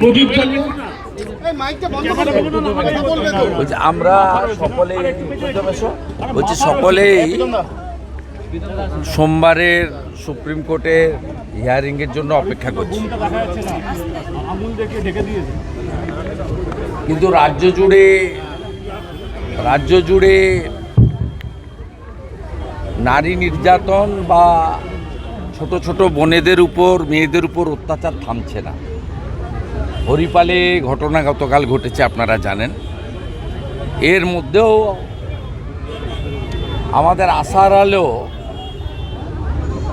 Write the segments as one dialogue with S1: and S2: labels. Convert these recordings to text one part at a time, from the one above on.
S1: প্রদীপ জ্বালিয়ে
S2: বলছি আমরা সকলেই বলছি সকলেই সোমবারের সুপ্রিম কোর্টের হিয়ারিংয়ের জন্য অপেক্ষা করছি। কিন্তু রাজ্য জুড়ে রাজ্য জুড়ে নারী নির্যাতন বা ছোট ছোট বোনেদের উপর মেয়েদের উপর অত্যাচার থামছে না। হরিপালে ঘটনা গতকাল ঘটেছে, আপনারা জানেন। এর মধ্যেও আমাদের আশার আলো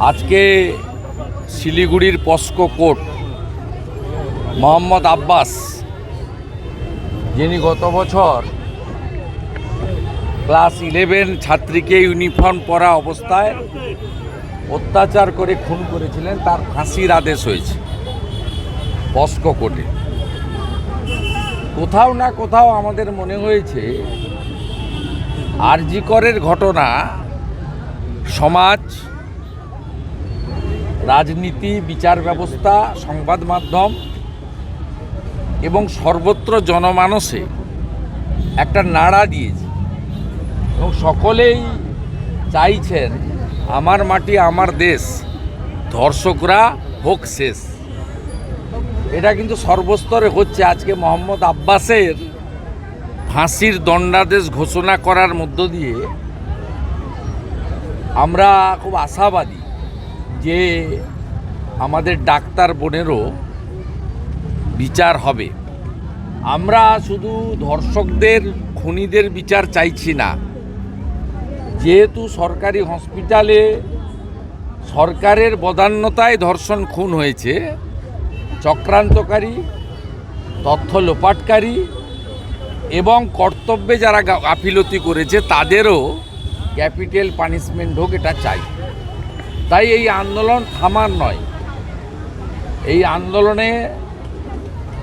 S2: আজকে শিলিগুড়ির পস্কো কোর্ট, মোহাম্মদ আব্বাস, যিনি গত বছর ক্লাস ইলেভেন ছাত্রীকে ইউনিফর্ম পরা অবস্থায় অত্যাচার করে খুন করেছিলেন, তার ফাঁসির আদেশ হয়েছে পস্কো কোর্টে। কোথাও না কোথাও আমাদের মনে হয়েছে, আরজিকরের ঘটনা সমাজ, রাজনীতি, বিচার ব্যবস্থা, সংবাদ মাধ্যম এবং সর্বত্র জনমানসে একটা নাড়া দিয়েছে। এবং সকলেই চাইছেন, আমার মাটি, আমার দেশ, ধর্ষকরা হোক শেষ। এটা কিন্তু সর্বস্তরে হচ্ছে আজকে মোহাম্মদ আব্বাসের ফাঁসির দণ্ডাদেশ ঘোষণা করার মধ্য দিয়ে আমরা খুব আশাবাদী যে আমাদের ডাক্তার বোনেরও বিচার হবে। আমরা শুধু ধর্ষকদের, খুনিদের বিচার চাইছি না। যেহেতু সরকারি হসপিটালে সরকারের বদান্যতায় ধর্ষণ, খুন হয়েছে চক্রান্তকারী, তথ্য লোপাটকারী এবং কর্তব্যে যারা গাফিলতি করেছে, তাদেরও ক্যাপিটাল পানিশমেন্ট হোক এটা চাই। তাই এই আন্দোলন থামার নয়। এই আন্দোলনে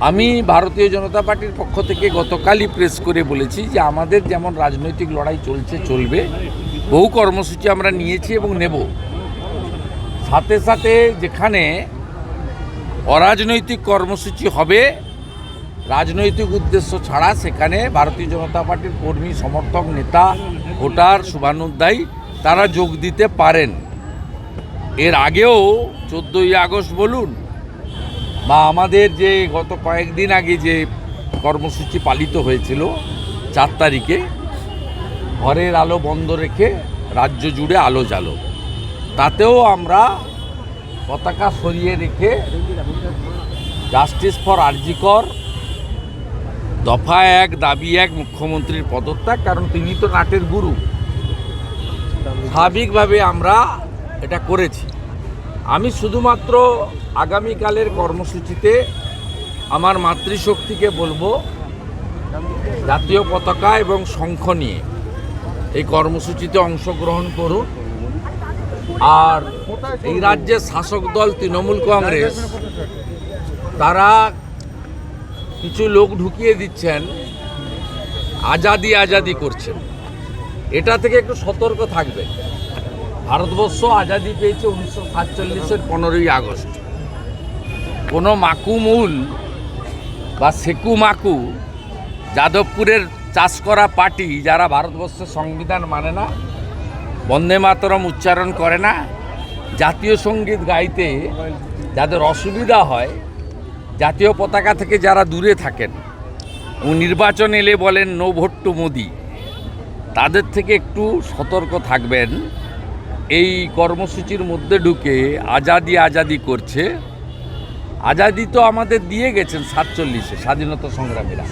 S2: আমি ভারতীয় জনতা পার্টির পক্ষ থেকে গতকালই প্রেস করে বলেছি যে আমাদের যেমন রাজনৈতিক লড়াই চলছে, চলবে, বহু কর্মসূচি আমরা নিয়েছি এবং নেব। সাথে সাথে যেখানে অরাজনৈতিক কর্মসূচি হবে। রাজনৈতিক উদ্দেশ্য ছাড়া সেখানে ভারতীয় জনতা পার্টির কর্মী, সমর্থক, নেতা, ভোটার শুভানুধ্যায়ী তারা যোগ দিতে পারেন। এর আগেও চোদ্দোই আগস্ট বলুন বা আমাদের যে গত কয়েকদিন আগে যে কর্মসূচি পালিত হয়েছিল, চার তারিখে, ঘরের আলো বন্ধ রেখে রাজ্য জুড়ে আলো জ্বালো। তাতেও আমরা পতাকা সরিয়ে রেখে জাস্টিস ফর আরজিকর দফা এক, দাবি এক, মুখ্যমন্ত্রীর পদত্যাগ, কারণ তিনি তো নাটের গুরু। স্বাভাবিকভাবে আমরা এটা করেছি। আমি শুধুমাত্র আগামীকালের কর্মসূচিতে আমার মাতৃশক্তিকে বলব, জাতীয় পতাকা এবং শঙ্খ নিয়ে। এই কর্মসূচিতে অংশগ্রহণ করুন। আর এই রাজ্যের শাসক দল তৃণমূল কংগ্রেস, তারা কিছু লোক ঢুকিয়ে দিচ্ছেন, আজাদি আজাদি করছেন। এটা থেকে একটু সতর্ক থাকবে। ভারতবর্ষ আজাদি পেয়েছে উনিশশো সাতচল্লিশের পনেরোই আগস্ট। কোনো মাকুমুল বা সেকু মাকু যাদবপুরের চাষ করা পার্টি যারা ভারতবর্ষের সংবিধান মানে না বন্দে মাতরম উচ্চারণ করে না। জাতীয় সংগীত গাইতে যাদের অসুবিধা হয়, জাতীয় পতাকা থেকে যারা দূরে থাকেন, ও নির্বাচন এলে বলেন, নো ভোট টু মোদি। তাদের থেকে একটু সতর্ক থাকবেন। এই কর্মসূচির মধ্যে ঢুকে আজাদি আজাদি করছে। আজাদি তো আমাদের দিয়ে গেছেন সাতচল্লিশে স্বাধীনতা সংগ্রামীরা।